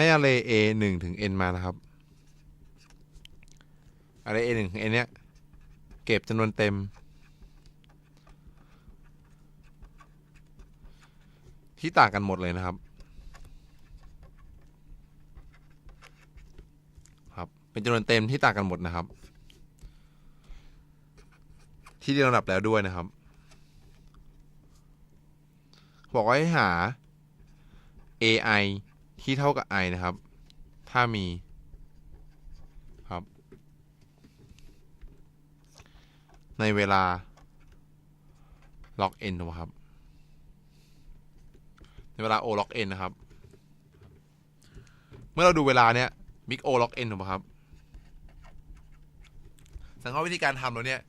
ให้ array a หนึ่งถึง n มานะครับ array a หนึ่งถึง n เนี้ยเก็บจำนวนเต็ม ที่ต่างกันหมดเลยนะครับ ครับเป็นจำนวนเต็มที่ต่างกันหมดนะครับ ที่เรียงลำดับแล้วด้วยนะครับ บอกว่าให้หา ai ที่เท่ากับ i นะครับ ถ้ามีครับ ในเวลา log n นะครับ ในเวลา o log n นะครับ เมื่อเราดูเวลาเนี้ย big o log n ถูกไหมครับ สังเกตวิธีการทำแล้วเนี่ย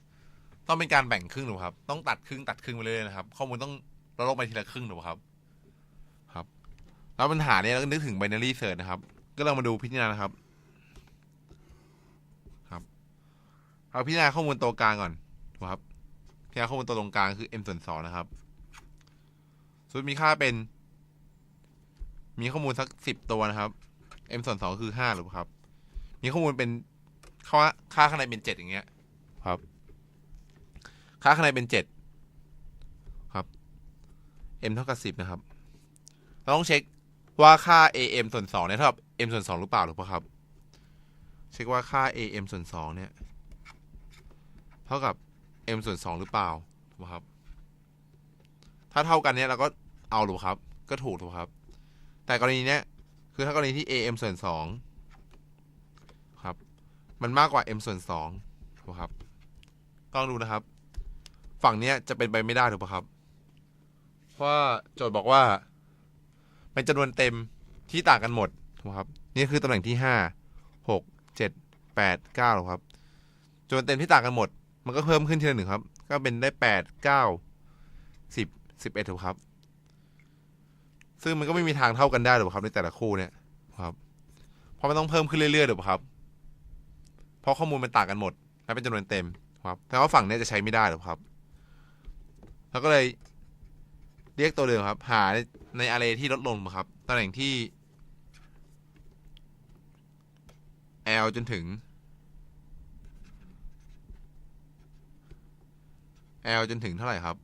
ต้องเป็นการแบ่งครึ่งถูกไหมครับ ต้องตัดครึ่งตัดครึ่งไปเรื่อยๆนะครับ ข้อมูลต้องลดลงไปทีละครึ่งถูกไหมครับ แล้วปัญหาเนี่ยเราก็นึกถึง binary search นะครับ ก็ลองมาดูพิจารณานะครับ ครับ เอาพิจารณาข้อมูลตัวกลางก่อนถูกครับพิจารณาข้อมูลตัวตรงกลางคือ m ส่วนสองนะครับสมมติมีค่าเป็น มีข้อมูลสักสิบตัวนะครับ m ส่วนสองคือห้าหรือครับ มีข้อมูลเป็นค่าค่าข้างในเป็นเจ็ดอย่างเงี้ย ครับ ค่าข้างในเป็นเจ็ดครับ m เท่ากับสิบนะครับ เราต้องเช็ค ว่าค่า am ส่วนสองเนี่ยเท่ากับ m ส่วนสองหรือเปล่าหรือเปล่าครับ เช็คว่าค่า am ส่วนสองเนี่ยเท่ากับ m ส่วนสองหรือเปล่าถูกไหมครับ ถ้าเท่ากันเนี่ยเราก็เอาหรือเปล่าครับ ก็ถูกถูกครับ แต่กรณีเนี้ยคือถ้ากรณีที่ am ส่วนสองครับ มันมากกว่า m ส่วนสองถูกไหมครับ ต้องดูนะครับ ฝั่งเนี้ยจะเป็นไปไม่ได้ถูกไหมครับ เพราะว่าโจทย์บอกว่า เป็นจำนวนเต็มที่ต่างกันหมดถูกไหมครับนี่คือตำแหน่งที่ห้าหกเจ็ดแปดเก้าครับจำนวนเต็มที่ต่างกันหมด มันก็เพิ่มขึ้นทีละหนึ่งครับ ก็เป็นได้แปดเก้าสิบสิบเอ็ดถูกครับ ซึ่งมันก็ไม่มีทางเท่ากันได้หรอกครับในแต่ละคู่เนี่ยครับ เพราะมันต้องเพิ่มขึ้นเรื่อยๆถูกครับ เพราะข้อมูลมันต่างกันหมดและเป็นจำนวนเต็มครับแต่ว่าฝั่งเนี้ยจะใช้ไม่ได้หรอกครับ แล้วก็เลย เรียกตัวเดิมครับ หาในอาร์เรที่ลดลงครับตำแหน่งที่ L จนถึง L จนถึงเท่าไหร่ครับ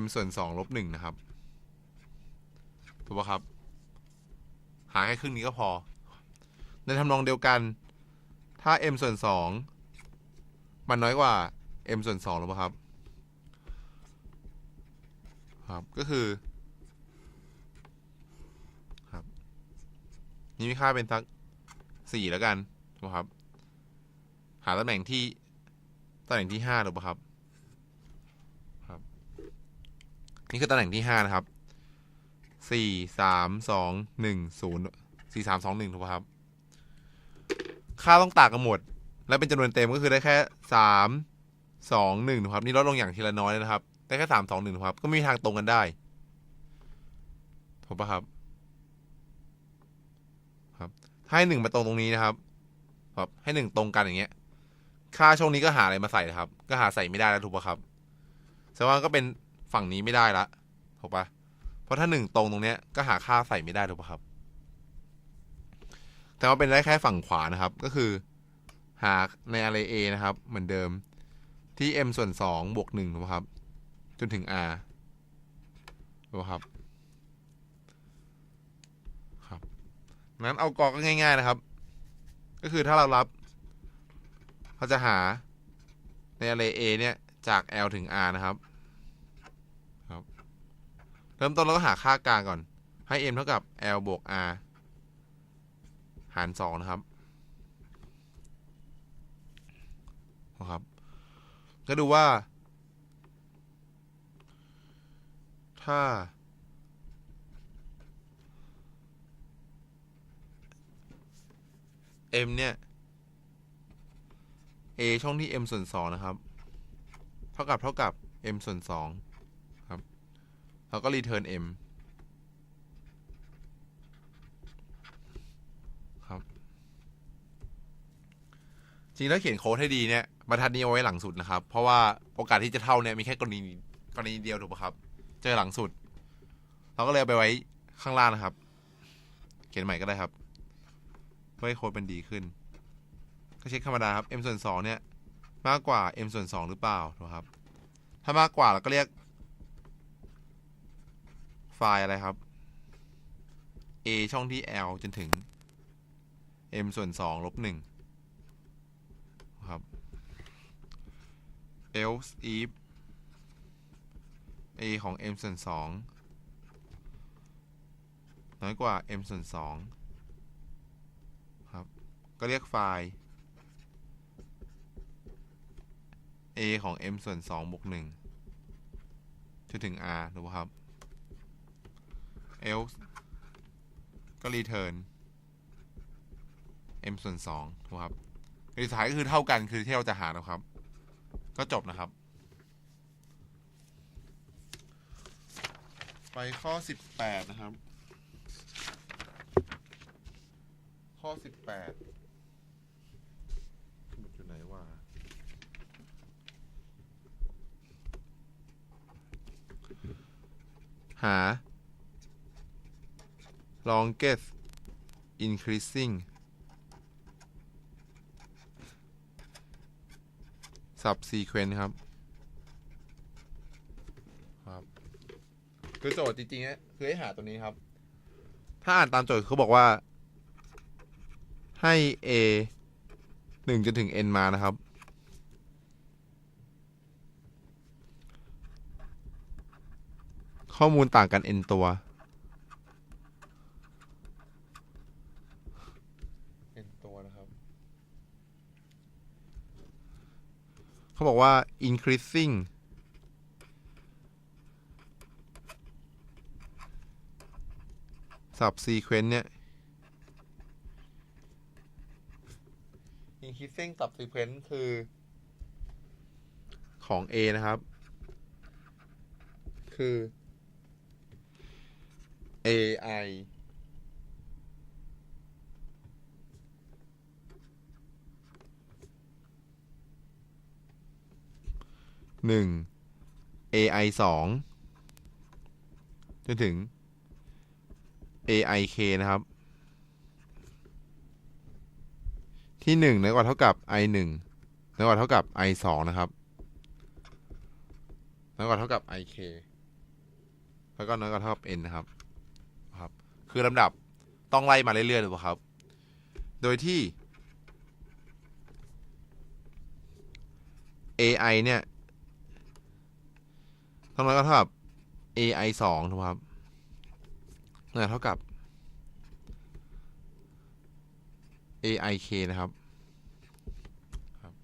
M ส่วนสองลบหนึ่งนะครับ ถูกปะครับ หาแค่ครึ่งนี้ก็พอ ในทำนองเดียวกัน ถ้า M ส่วนสองมันน้อยกว่า M ส่วนสองหรือเปล่าครับ ครับก็คือครับนี่มีค่าเป็นสักสี่แล้วกันนะครับ หาตำแหน่งที่ตำแหน่งที่ห้าหรือเปล่าครับครับ นี่คือตำแหน่งที่ห้านะครับสี่สามสองหนึ่งศูนย์สี่สามสองหนึ่งถูกป่ะครับ ค่าต้องต่างกันหมด และเป็นจำนวนเต็มก็คือได้แค่สามสองหนึ่งถูกครับ นี่ลดลงอย่างทีละน้อยนะครับ ได้แค่สามสองหนึ่งครับ ก็ไม่มีทางตรงกันได้ถูกป่ะครับ ครับ ถ้าให้หนึ่งมาตรงตรงนี้นะครับ ครับ ให้หนึ่งตรงกันอย่างเงี้ย ค่าช่วงนี้ก็หาอะไรมาใส่นะครับ ก็หาใส่ไม่ได้แล้วถูกป่ะครับแสดงว่าก็เป็นฝั่งนี้ไม่ได้ละถูกป่ะเพราะถ้าหนึ่งตรงตรงเนี้ยก็หาค่าใส่ไม่ได้ถูกป่ะครับ แต่ว่าเป็นได้แค่ฝั่งขวานะครับ ก็คือ หาใน array A นะครับ เหมือนเดิมที่ m ส่วนสองบวกหนึ่งถูกป่ะครับ จนถึง r ถูกป่ะครับ ครับ นั้นเอากอก็ง่าย ๆ นะครับ ก็คือถ้าเรารับ เราจะหาใน array A เนี่ยจาก L ถึง R นะครับครับ เริ่มต้นเราก็หาค่ากลางก่อน ให้ m เท่ากับ L บวก R หาร 2 นะครับนะครับ ก็ดูว่า ถ้า m เนี่ย a ช่องที่ m ส่วนสองนะครับ เท่ากับเท่ากับ m ส่วนสองครับ แล้วก็ return m ครับ จริงแล้วเขียนโค้ดให้ดีเนี่ยบรรทัดนี้เอาไว้หลังสุดนะครับ เพราะว่าโอกาสที่จะเท่าเนี่ยมีแค่กรณีกรณีเดียวถูกปะครับ เจอหลังสุด เราก็เลยเอาไปไว้ข้างล่างนะครับ เขียนใหม่ก็ได้ครับเพื่อให้โค้ดเป็นดีขึ้น ก็เช็คธรรมดาครับ m ส่วน2เนี่ย มากกว่า m ส่วน2หรือเปล่าถูกครับ ถ้ามากกว่าเราก็เรียก ไฟล์อะไรครับ a ช่องที่ l จนถึง m ส่วน2ลบ1ครับ else if a ของ m ส่วน2น้อยกว่า m ส่วน2ครับ ก็เรียกไฟล์ a ของ m ส่วน2บวก1จนถึง r ถูกครับ else ก็ return m ส่วน2ถูกครับสุดท้ายก็คือเท่ากันคือที่เราจะหานะครับ ก็จบนะครับ ไปข้อ 18 นะครับ ข้อ 18อยู่ไหนวะหา longest increasing subsequent ครับครับ คือโจทย์จริงๆเนี่ยคือให้หาตัวนี้ครับ ถ้าอ่านตามโจทย์เขาบอกว่า ให้ a หนึ่งจนถึง n มานะครับ ข้อมูลต่างกัน n ตัว n ตัวนะครับ เขาบอกว่า increasing subsequent เนี่ย increasing subsequent คือ ของ A นะครับ คือ AI หนึ่ง AI สองจนถึง AIK นะครับ ที่หนึ่งน้อยกว่าเท่ากับ I หนึ่งน้อยกว่าเท่ากับ I สองนะครับน้อยกว่าเท่ากับ IK แล้วก็น้อยกว่าเท่ากับ N นะครับครับ คือลำดับต้องไล่มาเรื่อยๆหรือเปล่าครับ โดยที่ AI เนี่ย ต้องน้อยกว่าเท่ากับ AI สองถูกไหมครับ เท่ากับ AIK นะครับครับ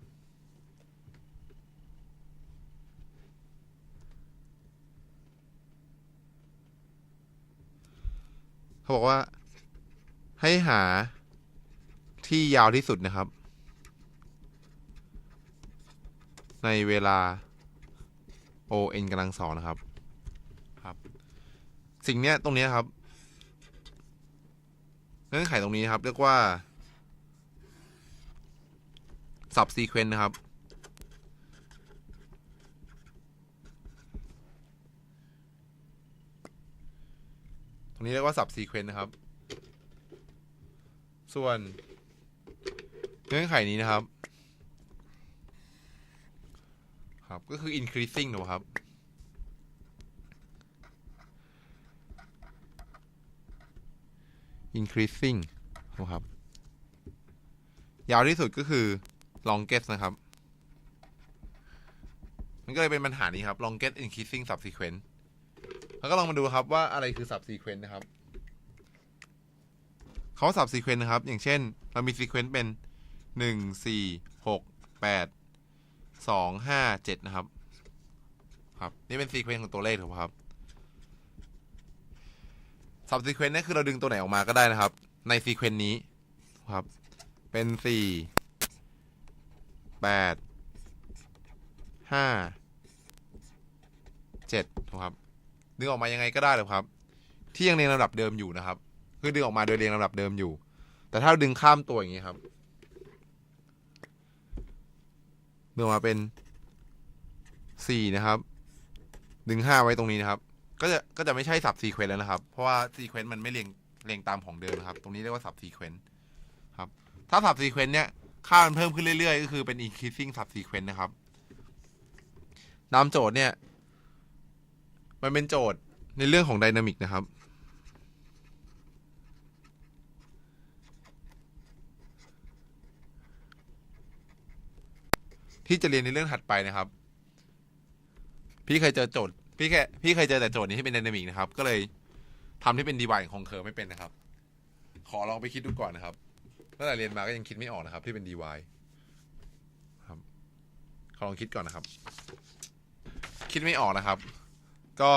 เขาบอกว่าให้หาที่ยาวที่สุดนะครับ ในเวลา ON กำลังสองนะครับ ครับ สิ่งเนี้ยตรงเนี้ยครับ เงื่อนไขตรงนี้ครับเรียกว่า subsequent นะครับ ตรงนี้เรียกว่า subsequent นะครับ ส่วนเงื่อนไขนี้นะครับ ครับ ก็คือ increasing นะครับ increasing นะครับ ยาวที่สุดก็คือ longest นะครับ มันก็เลยเป็นปัญหานี้ครับ longest increasing subsequent แล้วก็ลองมาดูครับว่าอะไรคือ subsequent นะครับเขา subsequent นะครับ อย่างเช่น เรามี sequence เป็นหนึ่งสี่หกแปดสองห้าเจ็ดนะครับ ครับ นี่เป็น sequence ของตัวเลขถูกไหมครับ subsequent เนี่คือเราดึงตัวไหนออกมาก็ได้นะครับ ใน sequence นี้ครับ เป็นสี่แปดห้าเจ็ดถูกครับ ดึงออกมายังไงก็ได้เลยครับ ที่ยังเรียงลำดับเดิมอยู่นะครับ คือดึงออกมาโดยเรียงลำดับเดิมอยู่ แต่ถ้าดึงข้ามตัวอย่างนี้ครับดึงออกมาเป็นสี่นะครับ ดึงห้าไว้ตรงนี้นะครับ ก็จะก็จะไม่ใช่สับซีเควนต์แล้วนะครับ เพราะว่าซีเควนต์มันไม่เรียงเรียงตามของเดิมนะครับ ตรงนี้เรียกว่า subsequent ครับ ถ้า subsequent เนี่ยค่ามันเพิ่มขึ้นเรื่อยๆ ก็คือเป็น increasing subsequent นะครับนามโจทย์เนี่ย มันเป็นโจทย์ในเรื่องของ dynamic นะครับ ที่จะเรียนในเรื่องถัดไปนะครับ พี่เคยเจอโจทย์ พี่แค่พี่เคยเจอแต่โจทย์นี้ที่เป็น dynamic นะครับ ก็เลยทำที่เป็น dy ของเคอร์ไม่เป็นนะครับ ขอลองไปคิดดูก่อนนะครับตั้งแต่เรียนมาก็ยังคิดไม่ออกนะครับ ที่เป็น dy ครับ ขอลองคิดก่อนนะครับ คิดไม่ออกนะครับ ก็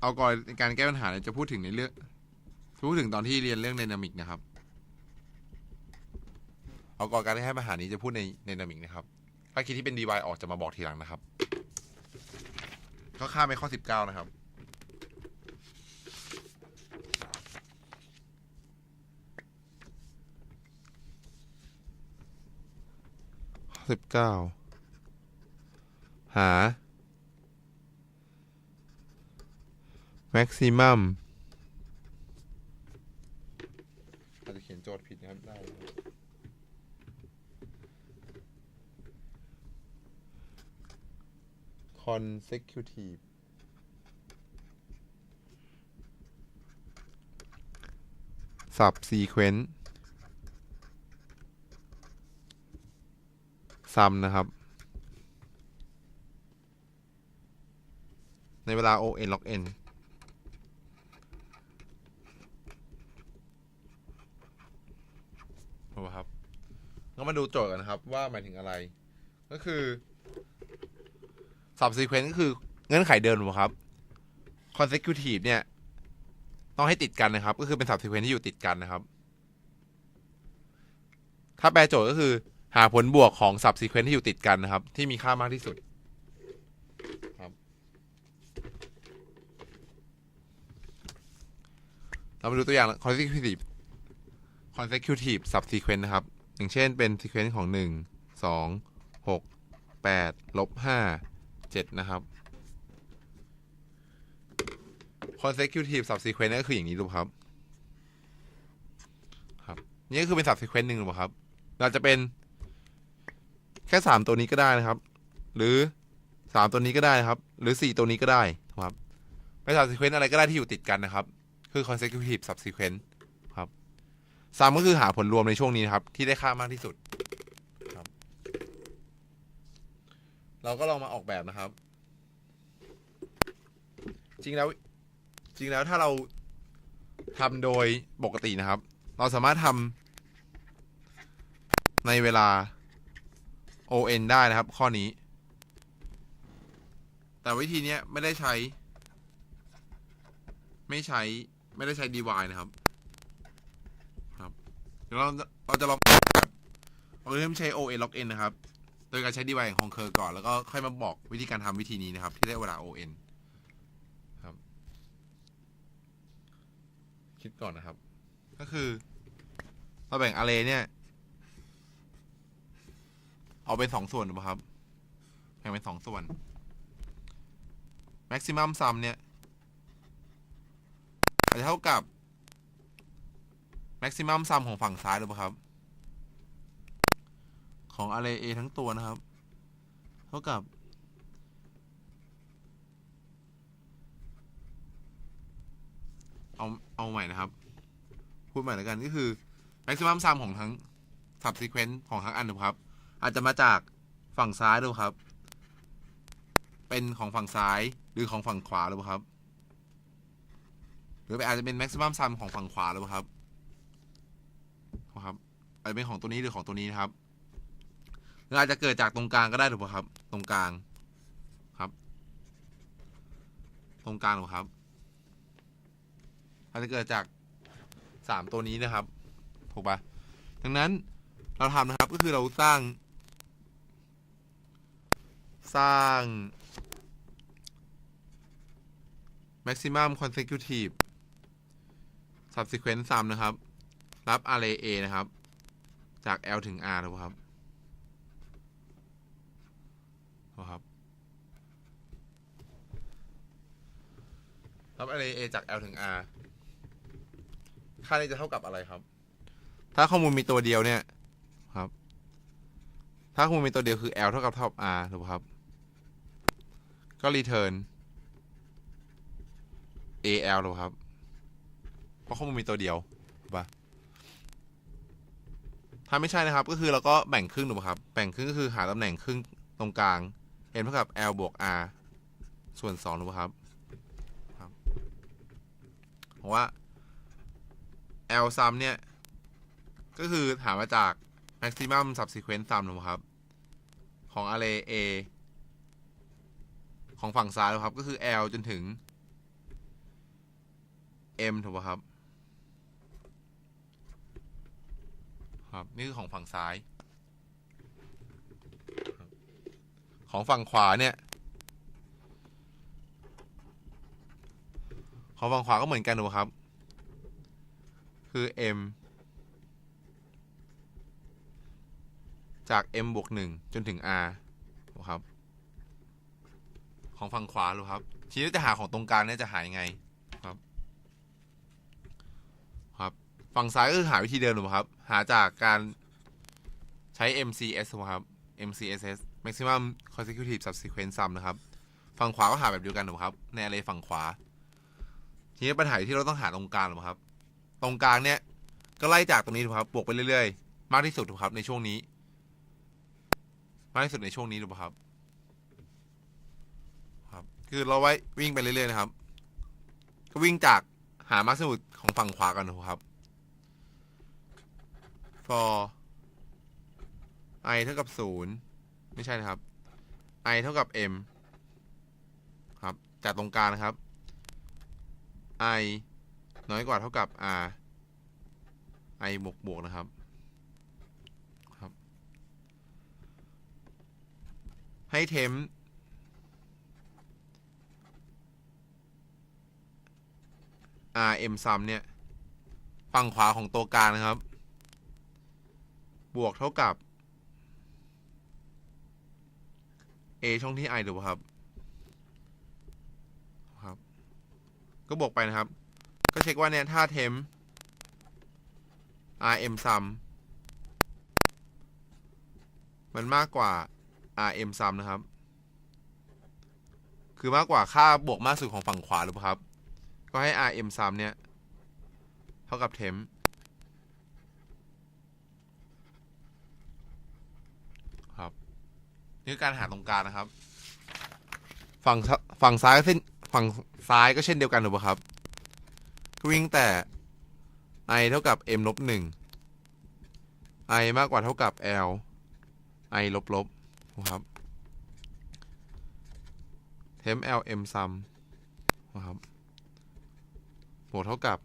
เอาก่อนในการแก้ปัญหาเนี่ยจะพูดถึงในเรื่องพูดถึงตอนที่เรียนเรื่อง dynamic นะครับ เอาก่อนการให้ปัญหานี้จะพูดใน dynamic นะครับ ถ้าคิดที่เป็น dy ออกจะมาบอกทีหลังนะครับ ก็ข้ามไปข้อ19นะครับข้อ19หา maximum อาจจะเขียนโจทย์ผิดนะครับได้นะครับ consecutive subsequent sum นะครับ ในเวลา o n log n ถูกครับ ก็มาดูโจทย์กันนะครับ ว่าหมายถึงอะไร ก็คือ subsequent ก็คือเงื่อนไขเดิมถูกครับ consecutive เนี่ย ต้องให้ติดกันนะครับ ก็คือเป็น subsequent ที่อยู่ติดกันนะครับ ถ้าแปลโจทย์ก็คือหาผลบวกของ subsequent ที่อยู่ติดกันนะครับ ที่มีค่ามากที่สุดครับเรามาดูตัวอย่าง consecutive consecutive subsequent นะครับ อย่างเช่นเป็น sequence ของ 1 2 6 8ลบ5 7 นะครับ consecutive subsequent ก็คืออย่างนี้ถูกครับ ครับ นี่ก็คือเป็น subsequent หนึ่งถูกครับ เราจะเป็น แค่ 3 ตัวนี้ก็ได้นะครับ หรือ 3 ตัวนี้ก็ได้นะครับ หรือ 4 ตัวนี้ก็ได้ถูกครับเป็น subsequent อะไรก็ได้ที่อยู่ติดกันนะครับ คือ consecutive subsequent ครับ sum ก็คือหาผลรวมในช่วงนี้นครับ ที่ได้ค่ามากที่สุด ครับ เราก็ลองมาออกแบบนะครับ จริงแล้ว จริงแล้วถ้าเราทำโดยปกตินะครับ เราสามารถทำในเวลา on ได้นะครับ ข้อนี้ แต่วิธีนี้ไม่ได้ใช้ ไม่ใช้ ไม่ได้ใช้ dy นะครับ ครับ เดี๋ยวเราเราจะลองเราเริ่มใช้ on log n นะครับ โดยการใช้ dy ของคองเคอร์ก่อน แล้วก็ค่อยมาบอกวิธีการทำวิธีนี้นะครับ ที่ได้เวลา on ครับ คิดก่อนนะครับ ก็คือ เราแบ่ง array เนี่ย เอาเป็นสองส่วนถูกไหมครับ แบ่งเป็นสองส่วน maximum sum เนี่ยอาจจะเท่ากับ maximum sum ของฝั่งซ้ายหรือเปล่าครับ ของ array A ทั้งตัวนะครับ เท่ากับ เอา เอาใหม่นะครับ พูดใหม่แล้วกันก็คือ maximum sum ของทั้ง subsequent ของทั้งอันนะครับ อาจจะมาจากฝั่งซ้ายดูครับ เป็นของฝั่งซ้ายหรือของฝั่งขวาหรือเปล่าครับ หรืออาจจะเป็น maximum sum ของฝั่งขวาหรือเปล่าครับ ครับอาจจะเป็นของตัวนี้หรือของตัวนี้นะครับ หรืออาจจะเกิดจากตรงกลางก็ได้หรือเปล่าครับ ตรงกลางครับ ตรงกลางหรือครับ อาจจะเกิดจากสามตัวนี้นะครับถูกปะดังนั้นเราทำนะครับก็คือเราสร้าง สร้าง maximum consecutive subsequent sum นะครับ รับ array A นะครับ จาก L ถึง R ถูกปะครับ ถูกครับ รับ array A จาก L ถึง R ค่านี้จะเท่ากับอะไรครับ ถ้าข้อมูลมีตัวเดียวเนี่ยครับ ถ้าข้อมูลมีตัวเดียวคือ L เท่ากับเท่ากับ R ถูกไหมครับ ก็ return AL ถูกไหมครับ เพราะข้อมูลมีตัวเดียวถูกปะถ้าไม่ใช่นะครับ ก็คือเราก็แบ่งครึ่งถูกไหมครับ แบ่งครึ่งก็คือหาตำแหน่งครึ่งตรงกลาง n เท่ากับ L บวก R ส่วน2ถูกไหมครับครับเพราะว่า L sum เนี่ย ก็คือหามมาจาก maximum subsequent sum ถูกไหมครับ ของ array A ของฝั่งซ้ายถูกครับ ก็คือ L จนถึง M ถูกไหมครับ ครับ นี่คือของฝั่งซ้าย ของฝั่งขวาเนี่ยของฝั่งขวาก็เหมือนกันถูครับ คือ m จาก m บวกหนึ่งจนถึง r นะครับ ของฝั่งขวารู้ครับ ทีนี้จะหาของตรงกลางเนี่ยจะหายังไงครับ ครับ ฝั่งซ้ายก็คือหาวิธีเดิมถูกไหมครับ หาจากการใช้ MCS ถูกไหมครับ MCSS maximum consecutive subsequent sum นะครับ ฝั่งขวาก็หาแบบเดียวกันถูกครับใน array ฝั่งขวา ทีนี้ปัญหาที่เราต้องหาตรงกลางถูกครับ ตรงกลางเนี่ยก็ไล่จากตรงนี้ถูกครับ บวกไปเรื่อยๆ มากที่สุดถูกครับในช่วงนี้ มากที่สุดในช่วงนี้ถูกครับ ครับ คือเราไว้วิ่งไปเรื่อยๆนะครับ ก็วิ่งจากหามากที่สุดของฝั่งขวากันถูกครับ for i เท่ากับศูนย์ ไม่ใช่นะครับ i เท่ากับ m ครับจากตรงกลางนะครับ i น้อยกว่าเท่ากับ r i บวกบวกนะครับครับ ให้เทม r m sum เนี่ย ฝั่งขวาของตัวกลางนะครับ บวกเท่ากับ a ช่องที่ i ถูกปะครับ ครับ ก็บวกไปนะครับ ก็เช็คว่าเนี่ยถ้าเทม rm sum มันมากกว่า rm sum นะครับ คือมากกว่าค่าบวกมากสุดของฝั่งขวาหรือเปล่าครับ ก็ให้ rm sum เนี่ย เท่ากับเทม ครับ นี่คือการหาตรงกลางนะครับ ฝั่งซฝั่งซ้ายก็เส้นฝั่งซ้ายก็เช่นเดียวกันถูกปะครับวิ่งแต่ i เท่ากับ m ลบหนึ่ง i มากกว่าเท่ากับ l i ลบลบนะครับเทม l m sum นะครับบวกเท่ากับ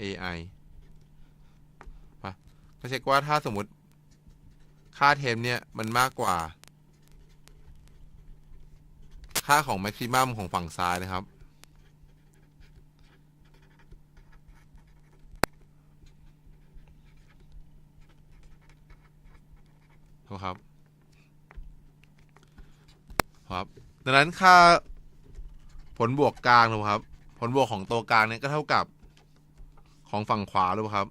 ai ปะก็เช็คว่าถ้าสมมุติ ค่าเทมเนี่ยมันมากกว่า ค่าของ maximum ของฝั่งซ้ายนะครับ ครับ ครับ ดังนั้นค่าผลบวกกลางถูกครับ ผลบวกของตัวกลางเนี่ยก็เท่ากับของฝั่งขวาถูกครับ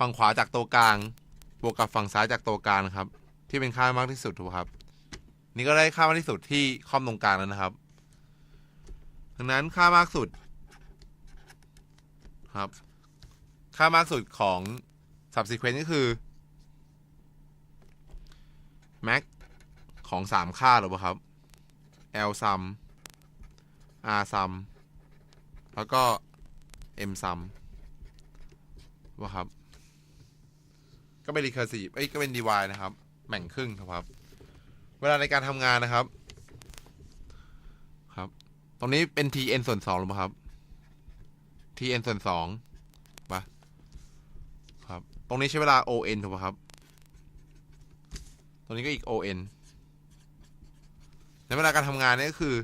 ฝั่งขวาจากตัวกลาง บวกกับฝั่งซ้ายจากตัวกลางนะครับ ที่เป็นค่ามากที่สุดถูกครับ นี่ก็ได้ค่ามากที่สุดที่ค่อมตรงกลางแล้วนะครับ ดังนั้นค่ามากสุดครับ ค่ามากสุดของ subsequent ก็คือ max ของสามค่าหรือเปล่าครับ l sum r sum แล้วก็ m sum ว่าครับ ก็เป็น recursive เอ้ยก็เป็น divide นะครับแบ่งครึ่งครับ เวลาในการทำงานนะครับ ครับ ตรงนี้เป็น tn ส่วนสองหรือเปล่าครับ tn ส่วนสองปะครับ ตรงนี้ใช้เวลา on ถูกไหมครับ ตรงนี้ก็อีก on ในเวลาการทำงานนี่ก็คือ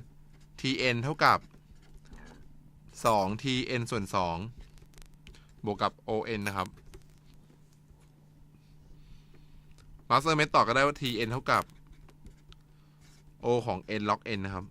tn เท่ากับ2 tn ส่วน2บวกกับ on นะครับ มาสเตอร์เมทต่อก็ได้ว่า t n เท่ากับ o ของ n log n นะครับ